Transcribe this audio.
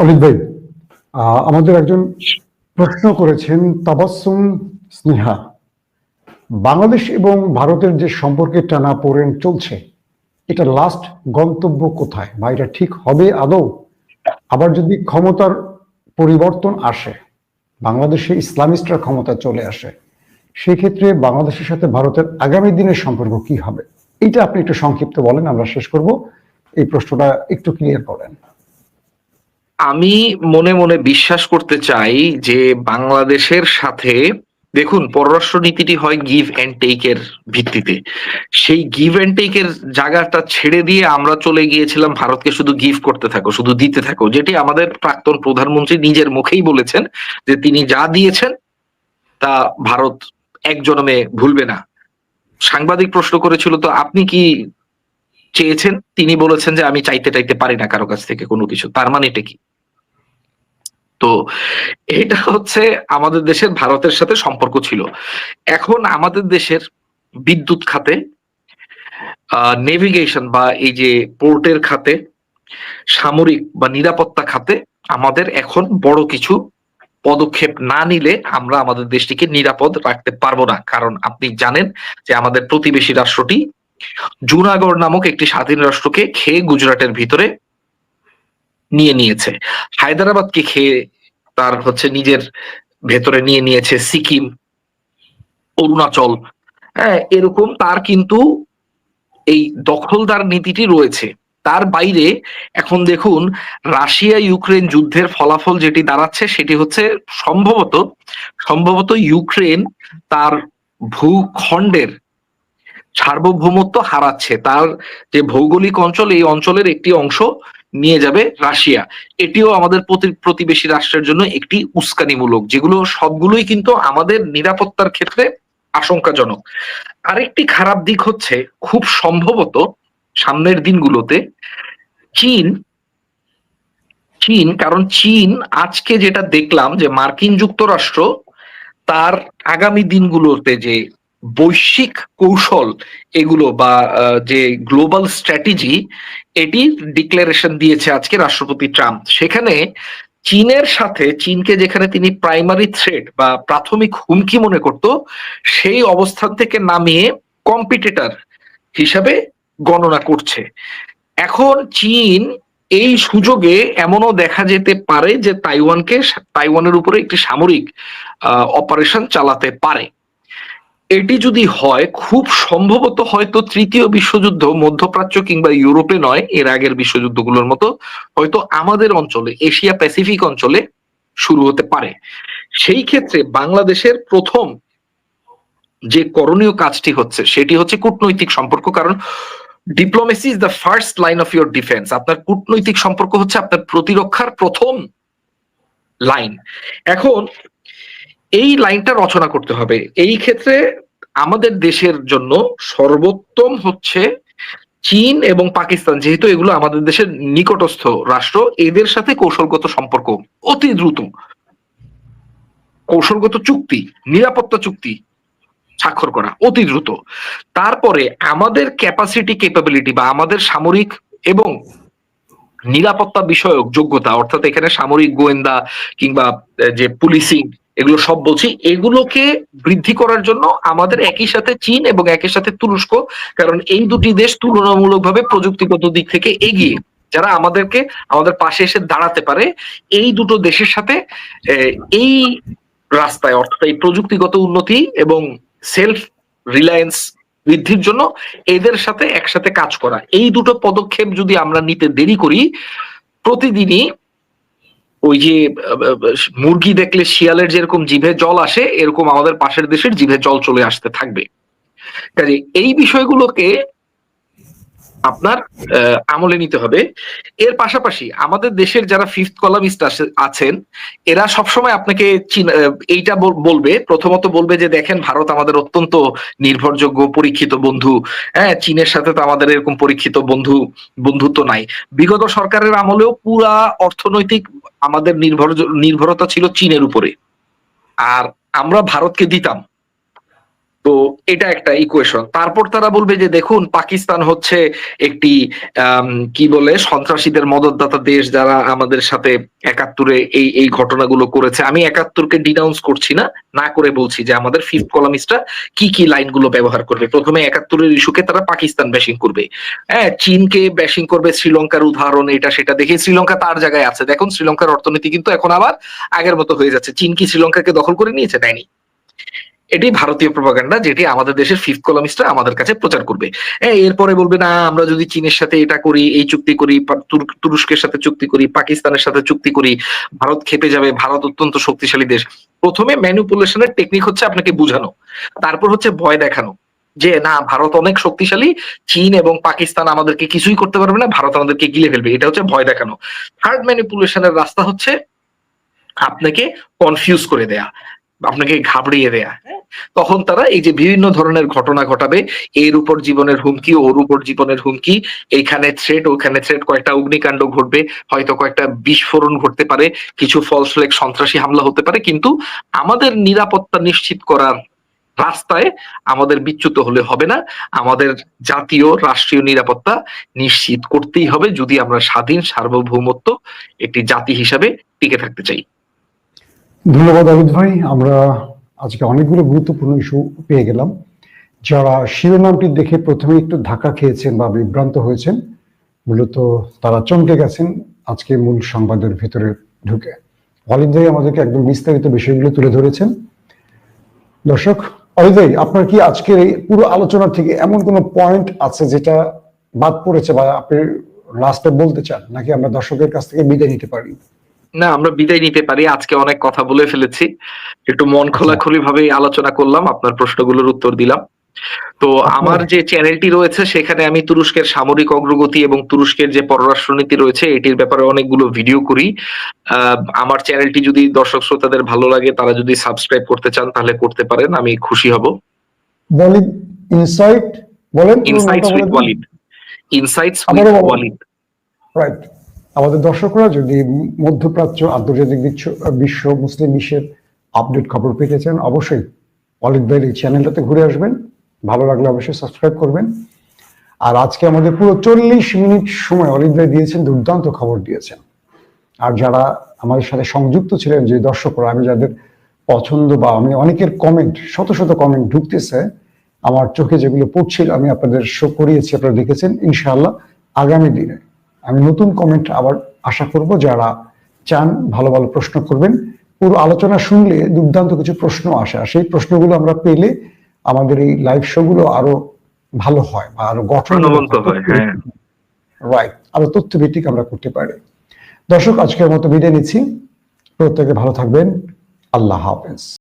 অলিত ভাই আমাদের একজন প্রশ্ন করেছেন তাবাসসুম স্নেহা। বাংলাদেশ এবং ভারতের যে সম্পর্কে টানা পোড়েন চলছে, এটা লাস্ট গন্তব্য কোথায় বা এটা ঠিক হবে আদৌ? আবার যদি ক্ষমতার পরিবর্তন আসে, বাংলাদেশে ইসলামিস্টরা ক্ষমতা চলে আসে, সেক্ষেত্রে বাংলাদেশের সাথে ভারতের আগামী দিনের সম্পর্ক কি হবে? এটা আপনি একটু সংক্ষিপ্ত বলেন, আমরা শেষ করব। এই প্রশ্নটা একটু ক্লিয়ার করেন। আমি মনে মনে বিশ্বাস করতে চাই যে বাংলাদেশের সাথে, দেখুন, পররাষ্ট্র নীতিটি হয় গিভ অ্যান্ড টেক এর ভিত্তিতে। সেই গিভ অ্যান্ড টেক এর জায়গাটা ছেড়ে দিয়ে আমরা চলে গিয়েছিলাম ভারতকে শুধু গিভ করতে থাকো, শুধু দিতে থাকো, যেটি আমাদের প্রাক্তন প্রধানমন্ত্রী নিজের মুখেই বলেছেন যে তিনি যা দিয়েছেন, তা ভারত এক জনমে ভুলবে না। সাংবাদিক প্রশ্ন করেছিল, তো আপনি কি চেয়েছেন? তিনি বলেছেন যে, আমি চাইতে চাইতে পারি না কারও কাছ থেকে কোনো কিছু। তার মানে এটা কি? তো এটা হচ্ছে আমাদের দেশের ভারতের সাথে সম্পর্ক ছিল। এখন আমাদের দেশের বিদ্যুৎ খাতে নেভিগেশন বা এই যে পোর্টের খাতে, সামরিক বা নিরাপত্তা খাতে আমাদের এখন বড় কিছু পদক্ষেপ না নিলে আমরা আমাদের দেশটিকে নিরাপদ রাখতে পারব না। কারণ আপনি জানেন যে আমাদের প্রতিবেশী রাষ্ট্রটি জুনাগড় নামক একটি স্বাধীন রাষ্ট্রকে খেয়ে গুজরাটের ভিতরে নিয়ে নিয়েছে। হায়দ্রাবাদকে খেয়ে তার হচ্ছে নিজের ভেতরে নিয়ে নিয়েছে সিকিম, অরুণাচল। হ্যাঁ এরকম তার কিন্তু এই দখলদার নীতিটি রয়েছে। তার বাইরে এখন দেখুন, রাশিয়া ইউক্রেন যুদ্ধের ফলাফল যেটি দাঁড়াচ্ছে সেটি হচ্ছে সম্ভবত সম্ভবত ইউক্রেন তার ভূখণ্ডের সার্বভৌমত্ব হারাচ্ছে। তার যে ভৌগোলিক অঞ্চল, এই অঞ্চলের একটি অংশ নিয়ে যাবে রাশিয়া। এটিও আমাদের প্রতিবেশী রাষ্ট্রের জন্য একটি উস্কানিমূলক, যেগুলো সবগুলোই কিন্তু আমাদের নিরাপত্তার ক্ষেত্রে আশঙ্কাজনক। আরেকটি খারাপ দিক হচ্ছে, খুব সম্ভবত সামনের দিনগুলোতে চীন চীন, কারণ চীন আজকে যেটা দেখলাম যে মার্কিন যুক্তরাষ্ট্র তার আগামী দিনগুলোতে যে বৈশ্বিক কৌশল এগুলো বা যে গ্লোবাল স্ট্র্যাটেজি এটি ডিক্লারেশন দিয়েছে আজকে রাষ্ট্রপতি ট্রাম্প। সেখানে চীনের সাথে, চীনকে যেখানে তিনি প্রাইমারি থ্রেট বা প্রাথমিক হুমকি মনে করত, সেই অবস্থান থেকে নামিয়ে কম্পিটিটর হিসাবে গণনা করছে। এখন চীন এই সুযোগে এমনও দেখা যেতে পারে যে তাইওয়ানকে, তাইওয়ানের উপরে একটি সামরিক অপারেশন চালাতে পারে। এটি যদি হয়, খুব সম্ভবত হয়তো তৃতীয় বিশ্বযুদ্ধ মধ্যপ্রাচ্য কিংবা ইউরোপে নয়, এর আগের বিশ্বযুদ্ধগুলোর মতো হয়তো আমাদের অঞ্চলে, এশিয়া প্যাসিফিক অঞ্চলে শুরু হতে পারে। সেই ক্ষেত্রে বাংলাদেশের প্রথম যে করণীয় কাজটি হচ্ছে, সেটি হচ্ছে কূটনৈতিক সম্পর্ক। কারণ diplomacy is the first line of your defence আপনার কূটনৈতিক সম্পর্ক হচ্ছে আপনার প্রতিরক্ষার প্রথম লাইন এখন এই লাইনটা রচনা করতে হবে। এই ক্ষেত্রে আমাদের দেশের জন্য সর্বোত্তম হচ্ছে চীন এবং পাকিস্তান, যেহেতু এগুলো আমাদের দেশের নিকটস্থ রাষ্ট্র, এদের সাথে কৌশলগত সম্পর্ক অতি দ্রুত। কৌশলগত চুক্তি, নিরাপত্তা চুক্তি স্বাক্ষর করা অতি দ্রুত। তারপরে আমাদের ক্যাপাসিটি ক্যাপাবিলিটি বা আমাদের সামরিক এবং নিরাপত্তা বিষয়ক যোগ্যতা, অর্থাৎ এখানে সামরিক গোয়েন্দা কিংবা যে পুলিশিং এগুলো সব বলছি। এগুলোকে বৃদ্ধি করার জন্য আমাদের একই সাথে চীন এবং একই সাথে তুরস্ক, কারণ এই দুটি দেশ তুলনামূলকভাবে প্রযুক্তিগত দিক থেকে এগিয়ে, যারা আমাদেরকে, আমাদের পাশে এসে দাঁড়াতে পারে, এই দুটো দেশের সাথে এই রাস্তায়, অর্থাৎ এই প্রযুক্তিগত উন্নতি এবং সেলফ রিলায়েন্স বৃদ্ধির জন্য এদের সাথে একসাথে কাজ করা। এই দুটো পদক্ষেপ যদি আমরা নিতে দেরি করি, প্রতিদিনই ওই যে মুরগি দেখলে শিয়ালের যেরকম জিভে জল আসে, এরকম আমাদের পাশের দেশের জিভে জল চলে আসতে থাকবে। কাজে এই বিষয়গুলোকে আপনার আমলে নিতে হবে। এর পাশাপাশি আমাদের দেশের যারা ফিফথ কলামিস্ট আছেন, এরা সবসময় আপনাকে এইটা বল- বলবে। প্রথমত বলবে যে, দেখেন, ভারত আমাদের অত্যন্ত নির্ভরযোগ্য, পরীক্ষিত বন্ধু। হ্যাঁ চীনের সাথে তো আমাদের এরকম পরীক্ষিত বন্ধু, বন্ধুত্ব নাই। বিগত সরকারের আমলেও পুরা অর্থনৈতিক আমাদের নির্ভর নির্ভরতা ছিল চীনের উপরে। আর আমরা ভারতকে দিতাম। তো এটা একটা ইকুয়েশন তারপর তারা বলবে যে, দেখুন, পাকিস্তান হচ্ছে একটি কি বলে, সন্ত্রাসীদের মদতদাতা দেশ যারা আমাদের সাথে একাত্তরে এই এই ঘটনাগুলো করেছে। আমি একাত্তরকে ডিনাউন্স করছি না না করে বলছি যে, আমাদের ফিফথ কলামিস্টরা কি কি লাইনগুলো ব্যবহার করবে। প্রথমে একাত্তরের ইস্যুকে তারা পাকিস্তান ব্যাশিং করবে। হ্যাঁ চীনকে ব্যাশিং করবে, শ্রীলঙ্কার উদাহরণ, এটা, সেটা দেখে শ্রীলঙ্কা তার জায়গায় আছে। দেখুন, শ্রীলঙ্কার অর্থনীতি কিন্তু এখন আবার আগের মতো হয়ে যাচ্ছে। চীন কি শ্রীলঙ্কাকে দখল করে নিয়েছে? দেয়নি। এটি ভারতীয় প্রপাগান্ডা যেটি আমাদের দেশের ফিফথ কলামিস্টরা আমাদের কাছে প্রচার করবে। হ্যাঁ এরপরে বলবে, না, আমরা যদি চীনের সাথে এটা করি, এই চুক্তি করি তুরস্কের সাথে চুক্তি করি, পাকিস্তানের সাথে চুক্তি করি, ভারত খেপে যাবে, ভারত অত্যন্ত শক্তিশালী দেশ। প্রথমে ম্যানিপুলেশনের টেকনিক হচ্ছে আপনাকে বুঝানো, তারপর হচ্ছে ভয় দেখানো, যে, না, ভারত অনেক শক্তিশালী, চীন এবং পাকিস্তান আমাদেরকে কিছুই করতে পারবে না, ভারত আমাদেরকে গিলে ফেলবে। এটা হচ্ছে ভয় দেখানো। থার্ড ম্যানিপুলেশনের রাস্তা হচ্ছে, আপনাকে কনফিউজ করে দেয়া। আপনাকে ঘাবড়িয়ে দেয়া? তখন তারা এই যে বিভিন্ন ধরনের ঘটনা ঘটাবে, এর উপর জীবনের হুমকি, ওর উপর জীবনের হুমকি, এইখানে থ্রেট ওখানে থ্রেট কয়েকটা অগ্নিকাণ্ড ঘটবে, হয়তো কয়েকটা বিস্ফোরণ ঘটতে পারে, কিছু ফলস লেক সন্ত্রাসী হামলা হতে পারে, কিন্তু আমাদের নিরাপত্তা নিশ্চিত করার রাস্তায় আমাদের বিচ্যুত হলে হবে না, আমাদের জাতীয়, রাষ্ট্রীয় নিরাপত্তা নিশ্চিত করতেই হবে, যদি আমরা স্বাধীন, সার্বভৌমত্ব একটি জাতি হিসাবে টিকে থাকতে চাই ধন্যবাদ অমিত ভাই। আমরা আজকে অনেকগুলো গুরুত্বপূর্ণ ইস্যু পেয়ে গেলাম। যারা শিরোনামটি দেখে প্রথমে একটু ধাক্কা খেয়েছেন বা বিভ্রান্ত হয়েছেন, মূলত তারা চমকে গেছেন আজকে মূল সংবাদের ভিতরে ঢুকে। অলিদ ভাই আমাদেরকে একদম বিস্তারিত বিষয়গুলো তুলে ধরেছেন। দর্শক, অলিদ ভাই, আপনার কি আজকের এই পুরো আলোচনা থেকে এমন কোনো পয়েন্ট আছে যেটা বাদ পড়েছে বা আপনি লাস্টে বলতে চান, নাকি আমরা দর্শকের কাছ থেকে বিদায় নিতে পারি? না আমরা বিদায় নিতে পারি। আজকে অনেক কথা বলে ফেলেছি। একটু মন খোলাখুলি ভাবে আলোচনা করলাম আপনার প্রশ্নগুলোর উত্তর দিলাম। তো আমার যে চ্যানেলটি রয়েছে সেখানে আমি তুরস্কের সামরিক অগ্রগতি এবং তুরস্কের যে পররাষ্ট্রনীতি রয়েছে এটির ব্যাপারে অনেকগুলো ভিডিও করি। আহ, আমার চ্যানেলটি যদি দর্শক শ্রোতাদের ভালো লাগে তারা যদি সাবস্ক্রাইব করতে চান তাহলে করতে পারেন আমি খুশি হব। বলিদ ইনসাইট বলেন insights with Walid. Insights with Walid. Right. আমাদের দর্শকরা যদি মধ্যপ্রাচ্য, আন্তর্জাতিক বিশ্ব- মুসলিম বিশ্বের আপডেট খবর পেতে চান, অবশ্যই অলিদ ভাইয়ের এই চ্যানেলটাতে ঘুরে আসবেন। ভালো লাগলে অবশ্যই সাবস্ক্রাইব করবেন। আর আজকে আমাদের পুরো চল্লিশ মিনিট সময় অলিদ ভাই দিয়েছেন, দুর্দান্ত খবর দিয়েছেন। আর যারা আমাদের সাথে সংযুক্ত ছিলেন, যে দর্শকরা, আমি যাদের পছন্দ বা আমি অনেকের কমেন্ট শত শত কমেন্ট ঢুকতেছে, আমার চোখে যেগুলো পড়ছিল, আমি আপনাদের শো করিয়েছি, আপনারা দেখেছেন, ইনশাআল্লাহ আগামী দিনে। আমি নতুন কমেন্ট আবার আশা করব যারা চান ভালো ভালো প্রশ্ন করবেন। পুরো আলোচনা শুনলে দুর্দান্ত কিছু প্রশ্ন আসে আর সেই প্রশ্নগুলো আমরা পেলে আমাদের এই লাইভ শো গুলো আরও ভালো হয় বা আরও গঠন প্রাণবন্ত হ্যাঁ। রাইট আরও তথ্য ভিত্তিক আমরা করতে পারি। দর্শক আজকের মতো বিদায় নিচ্ছি। প্রত্যেকে ভালো থাকবেন। আল্লাহ হাফেজ।